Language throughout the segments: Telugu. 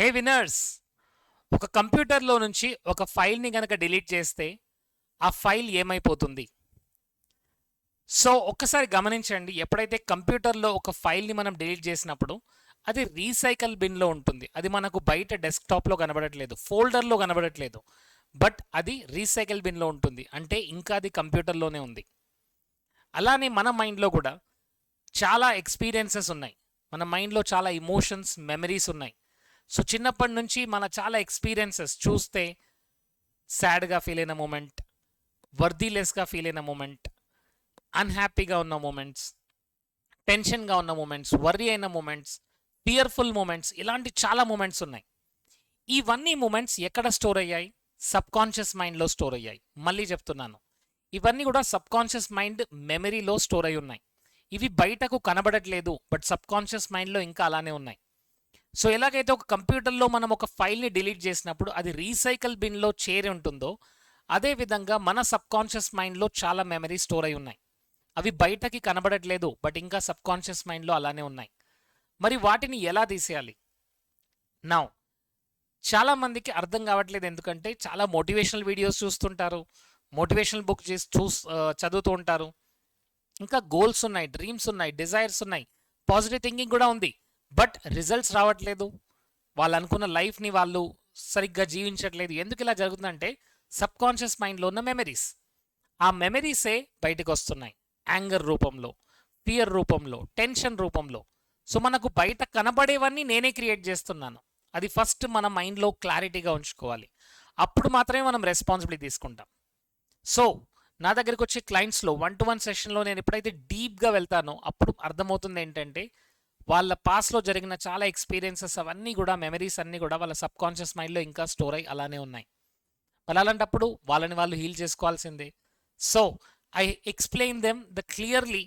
హే వినర్స్ ఒక కంప్యూటర్లో నుంచి ఒక ఫైల్ని కనుక డిలీట్ చేస్తే ఆ ఫైల్ ఏమైపోతుంది? సో ఒక్కసారి గమనించండి ఎప్పుడైతే కంప్యూటర్లో ఒక ఫైల్ని మనం డిలీట్ చేసినప్పుడు అది రీసైకిల్ బిన్లో ఉంటుంది. అది మనకు బయట డెస్క్టాప్లో కనబడట్లేదు ఫోల్డర్లో కనబడట్లేదు బట్ అది రీసైకిల్ బిన్లో ఉంటుంది. అంటే ఇంకా అది కంప్యూటర్లోనే ఉంది. అలానే మన మైండ్లో కూడా చాలా ఎక్స్పీరియన్సెస్ ఉన్నాయి. మన మైండ్లో చాలా ఇమోషన్స్ మెమరీస్ ఉన్నాయి. సో చిన్నప్పటి నుంచి మన చాలా ఎక్స్పీరియన్సెస్ చూస్తే సాడ్గా ఫీల్ అయిన మూమెంట్ వర్దీలెస్గా ఫీల్ అయిన మూమెంట్ అన్హ్యాపీగా ఉన్న మూమెంట్స్ టెన్షన్గా ఉన్న మూమెంట్స్ వర్రీ అయిన మూమెంట్స్ ఫియర్ఫుల్ మూమెంట్స్ ఇలాంటి చాలా మూమెంట్స్ ఉన్నాయి. ఇవన్నీ మూమెంట్స్ ఎక్కడ స్టోర్ అయ్యాయి? సబ్ కాన్షియస్ మైండ్లో స్టోర్ అయ్యాయి. మళ్ళీ చెప్తున్నాను. ఇవన్నీ కూడా సబ్ కాన్షియస్ మైండ్ మెమరీలో స్టోర్ అయి ఉన్నాయి. ఇవి బయటకు కనబడట్లేదు బట్ సబ్ కాన్షియస్ మైండ్లో ఇంకా అలానే ఉన్నాయి. సో ఎలాగైతే ఒక కంప్యూటర్లో మనం ఒక ఫైల్ని డిలీట్ చేసినప్పుడు అది రీసైకిల్ బిన్లో చేరి ఉంటుందో అదే విధంగా మన సబ్కాన్షియస్ మైండ్లో చాలా మెమరీ స్టోర్ అయి ఉన్నాయి. అవి బయటకి కనబడట్లేదు బట్ ఇంకా సబ్కాన్షియస్ మైండ్లో అలానే ఉన్నాయి. మరి వాటిని ఎలా తీసేయాలి? నా చాలామందికి అర్థం కావట్లేదు ఎందుకంటే చాలా మోటివేషనల్ వీడియోస్ చూస్తుంటారు మోటివేషనల్ బుక్ చేసి చూస్ చదువుతూ ఉంటారు. ఇంకా గోల్స్ ఉన్నాయి డ్రీమ్స్ ఉన్నాయి డిజైర్స్ ఉన్నాయి పాజిటివ్ థింకింగ్ కూడా ఉంది. బట్ రిజల్ట్స్ రావట్లేదు. వాళ్ళు అనుకున్న లైఫ్ని వాళ్ళు సరిగ్గా జీవించట్లేదు. ఎందుకు ఇలా జరుగుతుందంటే సబ్ కాన్షియస్ మైండ్లో ఉన్న మెమరీస్. ఆ మెమరీసే బయటకు వస్తున్నాయి. యాంగర్ రూపంలో ఫియర్ రూపంలో టెన్షన్ రూపంలో. సో మనకు బయట కనబడేవన్నీ నేనే క్రియేట్ చేస్తున్నాను. అది ఫస్ట్ మన మైండ్లో క్లారిటీగా ఉంచుకోవాలి. అప్పుడు మాత్రమే మనం రెస్పాన్సిబిలిటీ తీసుకుంటాం. సో నా దగ్గరికి వచ్చే క్లయింట్స్లో వన్ టు వన్ సెషన్లో నేను ఎప్పుడైతే డీప్గా వెళ్తానో అప్పుడు అర్థమవుతుంది ఏంటంటే వాళ్ళ పాస్లో జరిగిన చాలా ఎక్స్పీరియన్సెస్ అవన్నీ కూడా మెమరీస్ అన్నీ కూడా వాళ్ళ సబ్ కాన్షియస్ మైండ్లో ఇంకా స్టోర్ అయ్యి అలానే ఉన్నాయి. మరి అలాంటప్పుడు వాళ్ళని వాళ్ళు హీల్ చేసుకోవాల్సిందే. So I explain them the clearly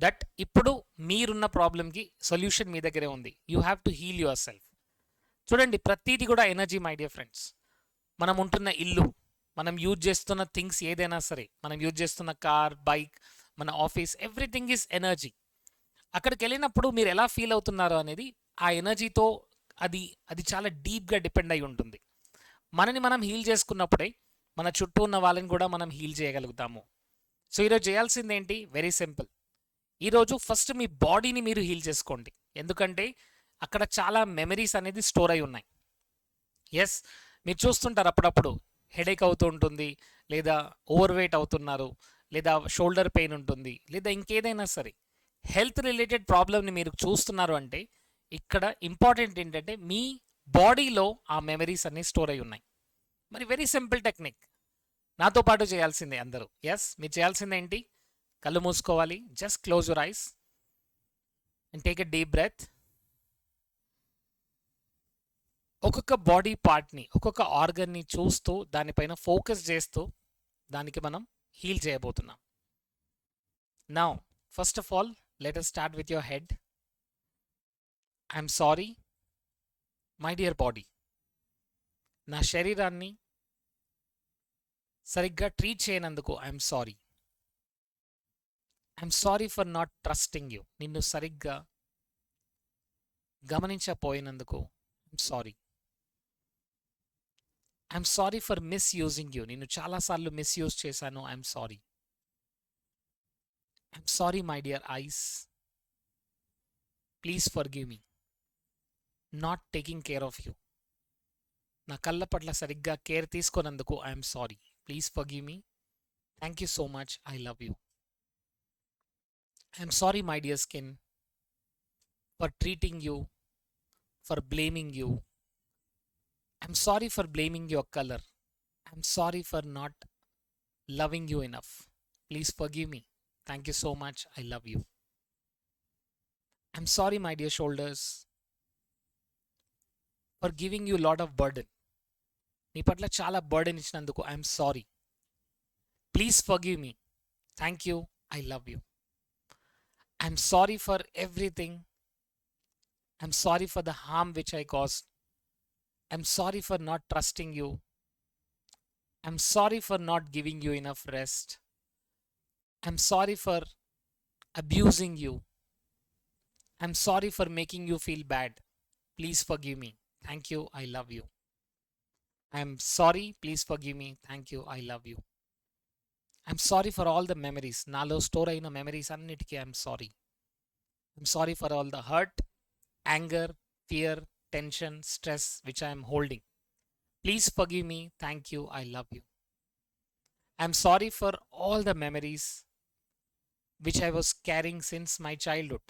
that ఇప్పుడు మీరున్న ప్రాబ్లమ్కి సొల్యూషన్ మీ దగ్గరే ఉంది. You have to heal yourself చూడండి ప్రతిదీ కూడా ఎనర్జీ మై డియర్ ఫ్రెండ్స్ మనం ఉంటున్న ఇల్లు మనం యూజ్ చేస్తున్న థింగ్స్ ఏదైనా సరే మనం యూజ్ చేస్తున్న కార్ బైక్ మన ఆఫీస్ ఎవ్రీథింగ్ ఈజ్ ఎనర్జీ అక్కడికి వెళ్ళినప్పుడు మీరు ఎలా ఫీల్ అవుతున్నారో అనేది ఆ ఎనర్జీతో అది అది చాలా డీప్గా డిపెండ్ అయి ఉంటుంది. మనని మనం హీల్ చేసుకున్నప్పుడే మన చుట్టూ ఉన్న వాళ్ళని కూడా మనం హీల్ చేయగలుగుతాము. సో ఈరోజు చేయాల్సింది ఏంటి వెరీ సింపుల్. ఈరోజు ఫస్ట్ మీ బాడీని మీరు హీల్ చేసుకోండి. ఎందుకంటే అక్కడ చాలా మెమరీస్ అనేది స్టోర్ అయి ఉన్నాయి. ఎస్ మీరు చూస్తుంటారు అప్పుడప్పుడు హెడేక్ అవుతూ ఉంటుంది లేదా ఓవర్ వెయిట్ అవుతున్నారు లేదా షోల్డర్ పెయిన్ ఉంటుంది లేదా ఇంకేదైనా సరే. హెల్త్ రిలేటెడ్ ప్రాబ్లమ్ని మీరు చూస్తున్నారు అంటే ఇక్కడ ఇంపార్టెంట్ ఏంటంటే మీ బాడీలో ఆ మెమరీస్ అన్నీ స్టోర్ అయి ఉన్నాయి. మరి వెరీ సింపుల్ టెక్నిక్ నాతో పాటు చేయాల్సిందే అందరూ. ఎస్ మీరు చేయాల్సింది ఏంటి? కళ్ళు మూసుకోవాలి. Just close your eyes and take a deep breath ఒక్కొక్క బాడీ పార్ట్ని ఒక్కొక్క ఆర్గన్ని చూస్తూ దానిపైన ఫోకస్ చేస్తూ దానికి మనం హీల్ చేయబోతున్నాం. నా first of all let us start with your head I'm sorry my dear body నా శరీరాన్ని సరిగ్గా treat చేయనందుకు I'm sorry I'm sorry for not trusting you నిన్ను సరిగ్గా గమనించపోయినందుకు I'm sorry I'm sorry for misusing you నిన్ను చాలాసార్లు మిస్యూజ్ చేశాను. I'm sorry I'm sorry my dear eyes please forgive me not taking care of you నా కళ్ళ పట్ల సరిగ్గా కేర్ తీసుకున్నందుకు I'm sorry please forgive me thank you so much I love you I'm sorry my dear skin for treating you for blaming you I'm sorry for blaming your color. I'm sorry for not loving you enough. Please forgive me. Thank you so much. I love you. I'm sorry, my dear shoulders, for giving you a lot of burden. నీ పట్ల చాలా బర్డెన్ ఇచ్చినందుకు I'm sorry please forgive me thank you I love you I'm sorry for everything I'm sorry for the harm which I caused I'm sorry for not trusting you. I'm sorry for not giving you enough rest. I'm sorry for abusing you. I'm sorry for making you feel bad. Please forgive me. Thank you I love you I'm sorry please forgive me thank you I love you I'm sorry for all the memories నాలో స్టోర్ అయిన మెమరీస్ అన్నిటికీ I'm sorry I'm sorry for all the hurt anger fear tension stress which I'm holding please forgive me thank you I love you I'm sorry for all the memories which I was carrying since my childhood.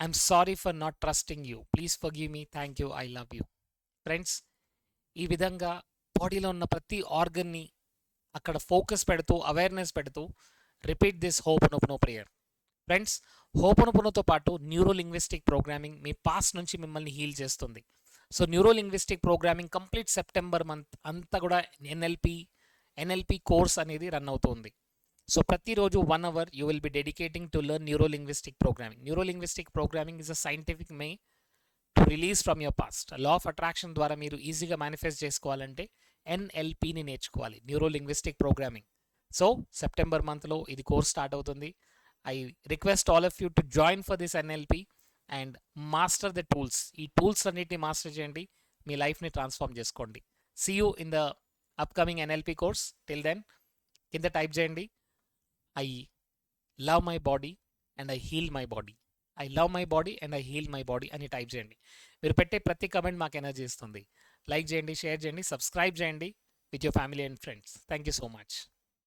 I'm sorry for not trusting you. Please forgive me. Thank you. I love you. Friends ఈ విధంగా బాడీలో ఉన్న ప్రతి ఆర్గన్ని అక్కడ ఫోకస్ పెడుతూ అవేర్నెస్ పెడుతూ repeat this ho'oponopono prayer friends హోపనోపనోతో పాటు న్యూరో లింగ్విస్టిక్ ప్రోగ్రామింగ్ మీ పాస్ నుంచి మిమ్మల్ని హీల్ చేస్తుంది so neuro linguistic programming complete September month అంతా కూడా ఎన్ఎల్పి ఎన్ఎల్పి కోర్స్ అనేది రన్ అవుతుంది సో ప్రతిరోజు one hour you will be dedicating to learn neuro linguistic programming neuro linguistic programming is a scientific may to release from your past law of attraction ద్వారా మీరు ఈజీగా మేనిఫెస్ట్ చేసుకోవాలంటే ఎన్ఎల్పిని నేర్చుకోవాలి neuro linguistic programming so September మంత్లో ఇది కోర్స్ స్టార్ట్ అవుతుంది I request all of you to join for this NLP and master the tools ఈ టూల్స్ అన్నిటిని మాస్టర్ చేయండి మీ లైఫ్ని ట్రాన్స్ఫార్మ్ చేసుకోండి see you in the upcoming NLP course till then కింద టైప్ చేయండి I love my body and I heal my body I love my body and I heal my body అని టైప్ చేయండి. మీరు పెట్టే ప్రతి కమెంట్ మాకు ఎనర్జీ ఇస్తుంది. లైక్ చేయండి షేర్ చేయండి సబ్స్క్రైబ్ చేయండి with your family and friends thank you so much